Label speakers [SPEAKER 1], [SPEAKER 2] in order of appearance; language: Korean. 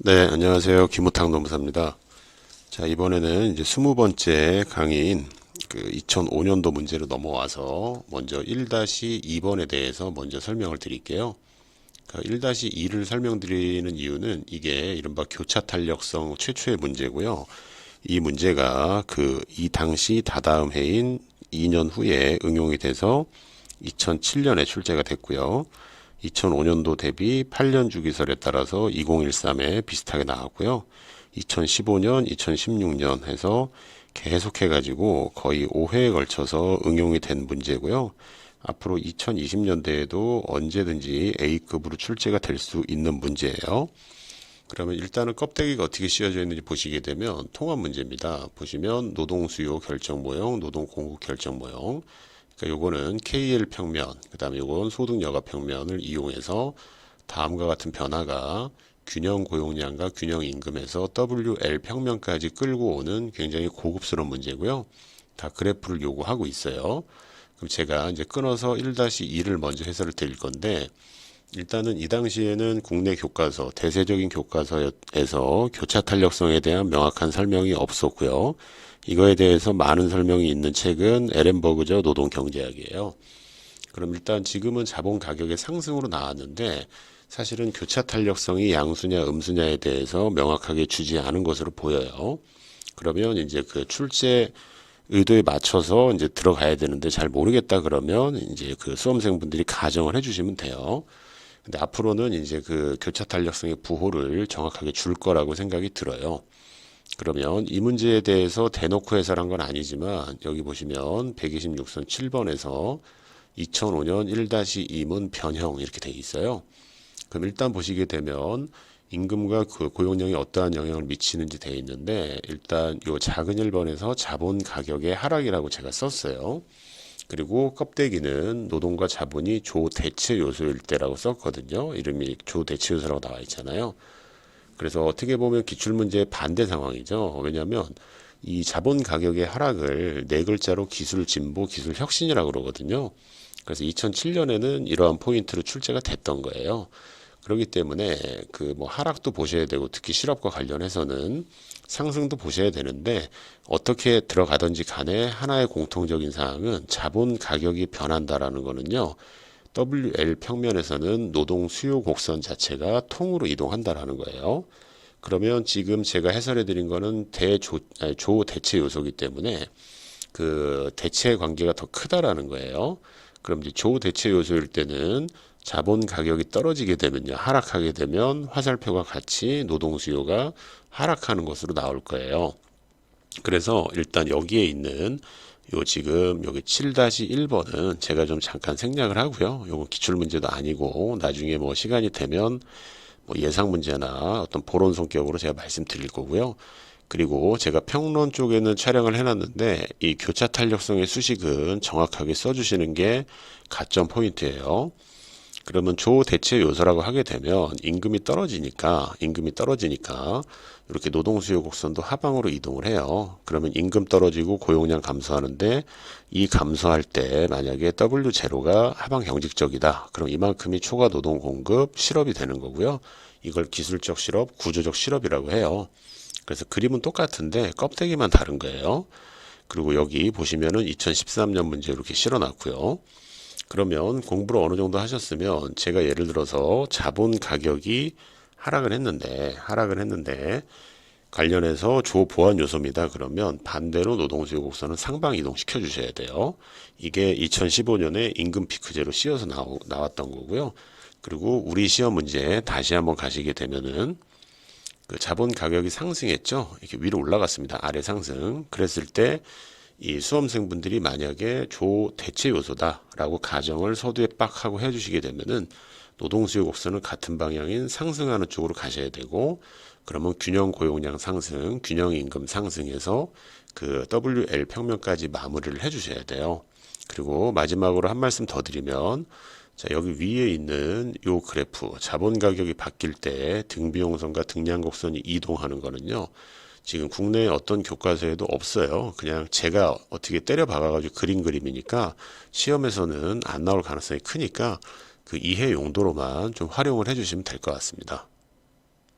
[SPEAKER 1] 네, 안녕하세요. 김우탁 노무사입니다. 자, 이번에는 이제 20번째 강의인 그 2005년도 문제로 넘어와서 먼저 1-2번에 대해서 먼저 설명을 드릴게요. 그 1-2를 설명드리는 이유는 이게 이른바 교차 탄력성 최초의 문제고요. 이 문제가 그 이 당시 다다음 해인 2년 후에 응용이 돼서 2007년에 출제가 됐고요. 2005년도 대비 8년 주기설에 따라서 2013에 비슷하게 나왔고요. 2015년, 2016년 해서 계속해 가지고 거의 5회에 걸쳐서 응용이 된 문제고요. 앞으로 2020년대에도 언제든지 A급으로 출제가 될 수 있는 문제예요. 그러면 일단은 껍데기가 어떻게 씌워져 있는지 보시게 되면 통합 문제입니다. 보시면 노동 수요 결정 모형, 노동 공급 결정 모형. 그러니까 요거는 KL 평면, 그 다음에 요건 소득 여가 평면을 이용해서 다음과 같은 변화가 균형 고용량과 균형 임금에서 WL 평면까지 끌고 오는 굉장히 고급스러운 문제고요. 다 그래프를 요구하고 있어요. 그럼 제가 이제 끊어서 1-2를 먼저 해설을 드릴 건데 일단은 이 당시에는 국내 교과서, 대세적인 교과서에서 교차 탄력성에 대한 명확한 설명이 없었고요. 이거에 대해서 많은 설명이 있는 책은 에렌버그저 노동경제학이에요. 그럼 일단 지금은 자본 가격의 상승으로 나왔는데 사실은 교차 탄력성이 양수냐 음수냐에 대해서 명확하게 주지 않은 것으로 보여요. 그러면 이제 그 출제 의도에 맞춰서 이제 들어가야 되는데 잘 모르겠다 그러면 이제 그 수험생분들이 가정을 해주시면 돼요. 근데 앞으로는 이제 그 교차 탄력성의 부호를 정확하게 줄 거라고 생각이 들어요. 그러면 이 문제에 대해서 대놓고 해설한 건 아니지만 여기 보시면 126선 7번에서 2005년 1-2문 변형 이렇게 돼 있어요. 그럼 일단 보시게 되면 임금과 그 고용량이 어떠한 영향을 미치는지 돼 있는데 일단 요 작은 1번에서 자본 가격의 하락이라고 제가 썼어요. 그리고 껍데기는 노동과 자본이 조 대체 요소일 때라고 썼거든요. 이름이 조 대체 요소라고 나와 있잖아요. 그래서 어떻게 보면 기출문제의 반대 상황이죠. 왜냐하면 이 자본 가격의 하락을 네 글자로 기술 진보, 기술 혁신이라고 그러거든요. 그래서 2007년에는 이러한 포인트로 출제가 됐던 거예요. 그렇기 때문에 그 뭐 하락도 보셔야 되고 특히 실업과 관련해서는 상승도 보셔야 되는데 어떻게 들어가든지 간에 하나의 공통적인 사항은 자본 가격이 변한다라는 거는요. WL 평면에서는 노동 수요 곡선 자체가 통으로 이동한다라는 거예요. 그러면 지금 제가 해설해 드린 거는 대조 조 대체 요소기 때문에 그 대체 관계가 더 크다라는 거예요. 그럼 이제 조 대체 요소일 때는 자본 가격이 떨어지게 되면요. 하락하게 되면 화살표가 같이 노동 수요가 하락하는 것으로 나올 거예요. 그래서 일단 여기에 있는 요 지금 여기 7-1번은 제가 좀 잠깐 생략을 하고요. 요거 기출 문제도 아니고 나중에 뭐 시간이 되면 뭐 예상 문제나 어떤 보론 성격으로 제가 말씀드릴 거고요. 그리고 제가 평론 쪽에는 촬영을 해놨는데 이 교차 탄력성의 수식은 정확하게 써주시는 게 가점 포인트예요. 그러면 조 대체 요소라고 하게 되면 임금이 떨어지니까 임금이 떨어지니까 이렇게 노동 수요 곡선도 하방으로 이동을 해요. 그러면 임금 떨어지고 고용량 감소하는데 이 감소할 때 만약에 W 제로가 하방 경직적이다. 그럼 이만큼이 초과 노동 공급 실업이 되는 거고요. 이걸 기술적 실업, 구조적 실업이라고 해요. 그래서 그림은 똑같은데 껍데기만 다른 거예요. 그리고 여기 보시면은 2013년 문제 이렇게 실어놨고요. 그러면 공부를 어느 정도 하셨으면 제가 예를 들어서 자본 가격이 하락을 했는데 하락을 했는데 관련해서 조 보완 요소입니다. 그러면 반대로 노동 수요 곡선은 상방 이동시켜 주셔야 돼요. 이게 2015년에 임금 피크제로 씌어서 나오, 나왔던 거고요. 그리고 우리 시험 문제 다시 한번 가시게 되면은 그 자본 가격이 상승했죠. 이렇게 위로 올라갔습니다. 아래 상승. 그랬을 때 이 수험생분들이 만약에 조 대체 요소다라고 가정을 서두에 빡 하고 해주시게 되면은 노동 수요 곡선은 같은 방향인 상승하는 쪽으로 가셔야 되고 그러면 균형 고용량 상승, 균형 임금 상승해서 그 WL 평면까지 마무리를 해주셔야 돼요. 그리고 마지막으로 한 말씀 더 드리면 자, 여기 위에 있는 요 그래프, 자본 가격이 바뀔 때 등비용선과 등량 곡선이 이동하는 거는요. 지금 국내 어떤 교과서에도 없어요. 그냥 제가 어떻게 때려 박아가지고 그린 그림이니까 시험에서는 안 나올 가능성이 크니까 그 이해 용도로만 좀 활용을 해주시면 될 것 같습니다.